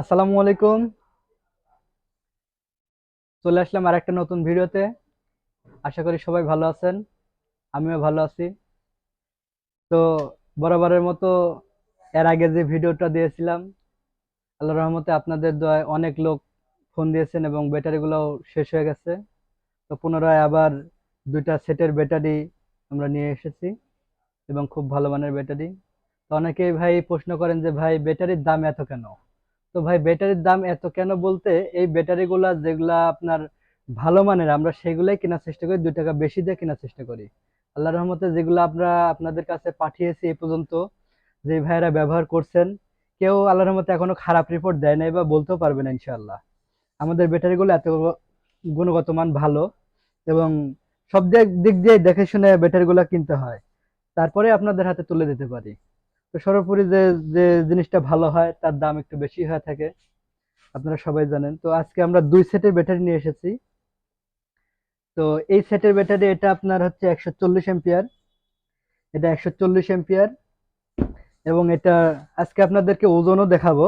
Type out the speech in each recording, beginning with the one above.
আসসালামু আলাইকুম। চলে আসলাম আর একটা নতুন ভিডিওতে। আশা করি সবাই ভালো আছেন, আমিও ভালো আছি। তো বরাবরের মতো এর আগে যে ভিডিওটা দিয়েছিলাম আল্লাহ রহমতে আপনাদের দোয়ায় অনেক লোক ফোন দিয়েছেন এবং ব্যাটারিগুলোও শেষ হয়ে গেছে। তো পুনরায় আবার দুইটা সেটের ব্যাটারি আমরা নিয়ে এসেছি এবং খুব ভালো মানের ব্যাটারি। তো অনেকেই ভাই প্রশ্ন করেন যে, ভাই, ব্যাটারির দাম এত কেন? তো ভাই ব্যাটারির দাম এত কেন বলতে, এই ব্যাটারিগুলা যেগুলা আপনার ভালো মানের, আমরা সেগুলাই কেনার চেষ্টা করি, দুই টাকা বেশি দিয়ে কেনার চেষ্টা করি। আল্লাহ রহমতে যেগুলো আমরা আপনাদের কাছে পাঠিয়েছি এই পর্যন্ত, যে ভাইয়েরা ব্যবহার করছেন, কেউ আল্লাহ রহমতে এখনও খারাপ রিপোর্ট দেয় নাই বা বলতেও পারবে না ইনশাআল্লাহ। আমাদের ব্যাটারিগুলো এত গুণগত মান ভালো এবং সব দিক দিয়ে দেখে শুনে ব্যাটারিগুলো কিনতে হয়। তারপরে আপনাদের হাতে তুলে দিতে পারি। তো সর্বোপরি যে যে জিনিসটা ভালো হয়, তার দাম একটু বেশি হয়ে থাকে। আপনারা সবাই জানেন। তো আজকে আমরা দুই সেটের ব্যাটারি নিয়ে এসেছি। তো এই সেটের ব্যাটারি, এটা আপনার হচ্ছে একশো চল্লিশ এম্পিয়ার এটা একশো চল্লিশ এম্পিয়ার এবং এটা আজকে আপনাদেরকে ওজনও দেখাবো।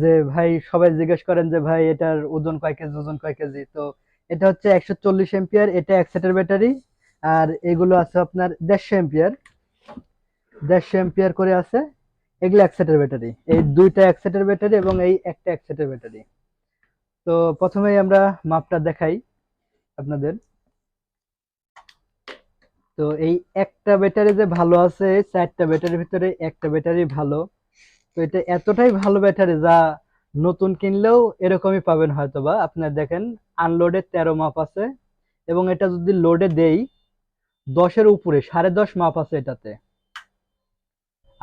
যে ভাই সবাই জিজ্ঞেস করেন যে ভাই এটার ওজন কয় কেজি, ওজন কয় কেজি? তো এটা হচ্ছে একশো চল্লিশ এম্পিয়ার এটা এক সেটের ব্যাটারি। আর এগুলো আছে আপনার দেড়শো এম্পিয়ার দেড়শো এম্পিয়ার করে আছে, এগুলো এক সেটের ব্যাটারি। এই দুইটা এক সেটের ব্যাটারি এবং এই একটা এক সেটের ব্যাটারি। তো প্রথমেই আমরা মাপটা দেখাই আপনাদের। তো এই একটা ব্যাটারি যে ভালো আছে, চারটা ব্যাটারির ভিতরে একটা ব্যাটারি ভালো। তো এটা এতটাই ভালো ব্যাটারি যা নতুন কিনলেও এরকমই পাবেন হয়তো বা আপনার দেখেন আনলোডে তেরো মাপ আছে এবং এটা যদি লোডে দেই, দশের উপরে, সাড়ে দশ মাপ আছে এটাতে।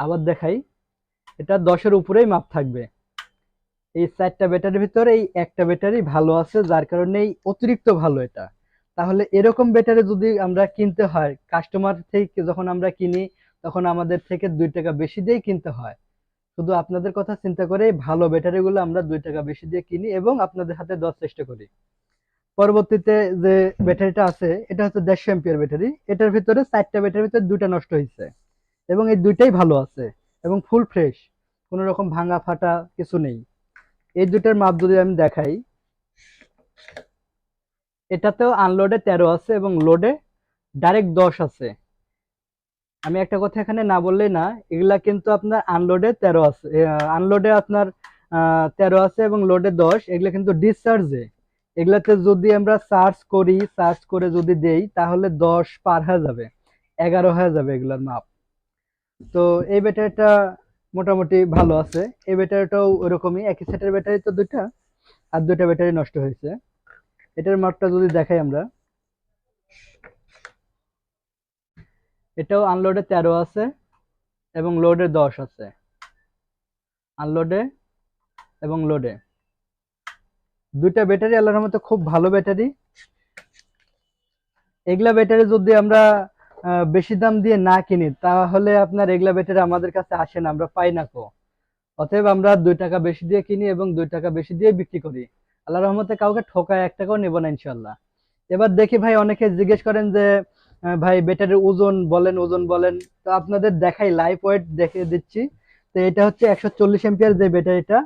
আবার দেখাই। এটা দশের উপরেই মাপ থাকবে। এই চারটা ব্যাটারির ভিতরে এই একটা ব্যাটারি ভালো আছে, যার কারণে অতিরিক্ত ভালো এটা। তাহলে এরকম ব্যাটারি যদি আমরা কিনতে হয় কাস্টমার থেকে যখন আমরা কিনি, তখন আমাদের থেকে দুই টাকা বেশি দিয়েই কিনতে হয়। শুধু আপনাদের কথা চিন্তা করে ভালো ব্যাটারিগুলো আমরা দুই টাকা বেশি দিয়ে কিনি এবং আপনাদের হাতে দেওয়ার চেষ্টা করি। পরবর্তীতে যে ব্যাটারিটা আছে, এটা হচ্ছে দেড়শো এম্পিয়ার ব্যাটারি। এটার ভিতরে চারটা ব্যাটারির ভিতরে দুইটা নষ্ট হয়েছে এবং এই দুইটাই ভালো আছে এবং ফুল ফ্রেশ কোনো রকম ভাঙা ফাটা কিছু নেই। এই দুটার মাপ যদি আমি দেখাই, এটাতেও আনলোডে তেরো আছে এবং লোডে ডাইরেক্ট দশ আছে। আমি একটা কথা এখানে না বললেই না, এগুলা কিন্তু আপনার আনলোডে তেরো আছে আনলোডে আপনার তেরো আছে এবং লোডে দশ, এগুলা কিন্তু ডিসচার্জে এগুলাতে যদি আমরা সার্চ করি সার্চ করে যদি দেই, তাহলে দশ পার হয়ে যাবে, এগারো হয়ে যাবে এগুলার মাপ। তো এই ব্যাটারিটা মোটামুটি ভালো আছে। এই ব্যাটারিটাও ওরকমই, একই সেটের ব্যাটারি তো দুইটা, আর দুইটা ব্যাটারি নষ্ট হয়েছে। এটার মাপটা যদি দেখাই আমরা। এটাও আনলোডে তেরো আছে এবং লোডে দশ আছে। আনলোডে এবং লোডে দুইটা ব্যাটারি আল্লাহর মতো খুব ভালো ব্যাটারি। এগুলা ব্যাটারি যদি আমরা বেশি দাম দিয়ে না কিনি, তাহলে আপনার এগুলা ব্যাটারি আমাদের কাছে আসে না, আমরা পাই না কো। অতএব আমরা দুই টাকা বেশি দিয়ে কিনি এবং দুই টাকা বেশি দিয়ে বিক্রি করি। আল্লাহ রহমতে কাউকে ঠকায় এক টাকাও নেব না ইনশাল্লাহ এবার দেখি ভাই, অনেকে জিজ্ঞেস করেন যে ভাই ব্যাটারির ওজন বলেন ওজন বলেন। তো আপনাদের দেখাই, লাইফ ওয়েট দেখে দিচ্ছি। তো এটা হচ্ছে একশো চল্লিশ এম্পিয়ার যে ব্যাটারিটা,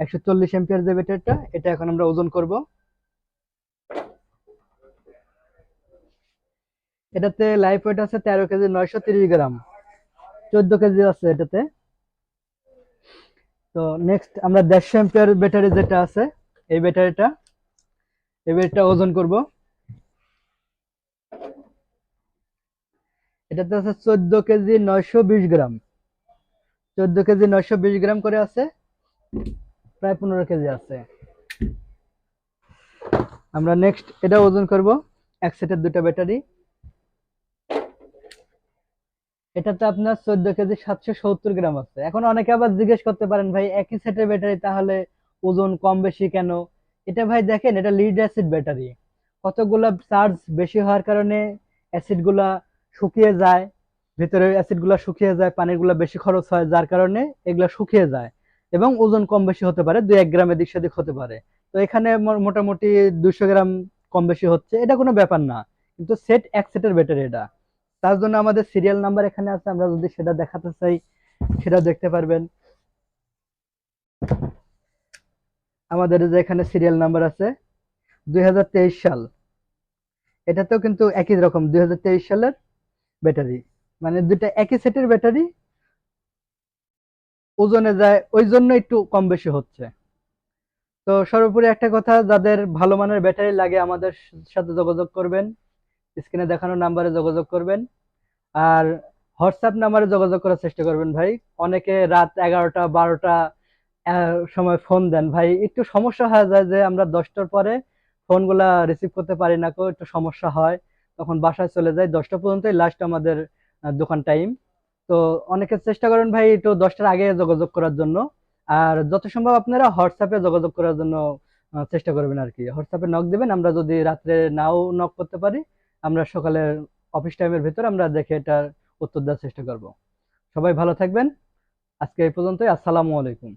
একশো চল্লিশ এম্পিয়ার যে ব্যাটারিটা, এটা এখন আমরা ওজন করব। এটাতে লাইফ ওয়েট আছে তেরো কেজি নয়শো তিরিশ গ্রাম। চোদ্দ কেজি আছে এটাতে। তো নেক্সট আমরা দেড়শো এম্পিয়ার ব্যাটারি যেটা আছে, এই ব্যাটারিটা এই ব্যাটারিটা ওজন করব। এটাতে আছে চোদ্দ কেজি নয়শো বিশ গ্রাম। চোদ্দ কেজি নয়শো বিশ গ্রাম করে আছে, প্রায় পনেরো কেজি আছে। আমরা নেক্সট এটা ওজন করব, এক সেটের দুটা ব্যাটারি এটাতে আপনার চোদ্দ কেজি সাতশো সত্তর গ্রাম আছে। এখন অনেকে আবার জিজ্ঞেস করতে পারেন, ভাই, একই সেটের ব্যাটারি, তাহলে ওজন কম বেশি কেন? এটা ভাই দেখেন, এটা লিড অ্যাসিড ব্যাটারি। কতগুলা চার্জ বেশি হওয়ার কারণে অ্যাসিডগুলা শুকিয়ে যায়, ভিতরে অ্যাসিডগুলা শুকিয়ে যায় পানিরগুলা বেশি খরচ হয়, যার কারণে এগুলা শুকিয়ে যায় এবং ওজন কম বেশি হতে পারে, দুই এক গ্রাম এদিক সেদিক হতে পারে। তো এখানে মোটামুটি দুইশো গ্রাম কম বেশি হচ্ছে। এটা কোনো ব্যাপার না, কিন্তু সেট এক সেটের ব্যাটারি এটা। তার জন্য আমাদের সিরিয়াল নাম্বার এখানে আছে, আমরা যদি সেটা দেখাতে চাই, সেটা দেখতে পারবেন। আমাদের যে এখানে সিরিয়াল নাম্বার আছে, দুই হাজার তেইশ সাল। এটাতেও কিন্তু একই রকম, দুই হাজার তেইশ সালের ব্যাটারি মানে দুইটা একই সেটের ব্যাটারি ওজনে যায়, ওই জন্য একটু কম বেশি হচ্ছে। তো সর্বোপরি একটা কথা, যাদের ভালো মানের ব্যাটারি লাগে, আমাদের সাথে যোগাযোগ করবেন। স্ক্রিনে দেখানো নাম্বারে যোগাযোগ করবেন। আর হোয়াটসঅ্যাপ নাম্বারে যোগাযোগ করার চেষ্টা করবেন ভাই। অনেকে রাত এগারোটা, বারোটা সময় ফোন দেন। ভাই, একটু সমস্যা হয়ে যায় যে আমরা দশটার পরে ফোনগুলা রিসিভ করতে পারি না কো, একটু সমস্যা হয়। তখন বাসায় চলে যাই। দশটা পর্যন্তই লাস্ট আমাদের দোকান টাইম তো অনেকে চেষ্টা করেন ভাই একটু দশটার আগে যোগাযোগ করার জন্য। আর যত সম্ভব আপনারা হোয়াটসঅ্যাপে যোগাযোগ করার জন্য চেষ্টা করবেন আর কি। হোয়াটসঅ্যাপে নক দেবেন। আমরা যদি রাত্রে নাও নক করতে পারি আমরা সকালের অফিস টাইমের ভেতর আমরা দেখে এটার উত্তর দেওয়ার চেষ্টা করব। সবাই ভালো থাকবেন। আজকে এই পর্যন্তই। আসসালামু আলাইকুম।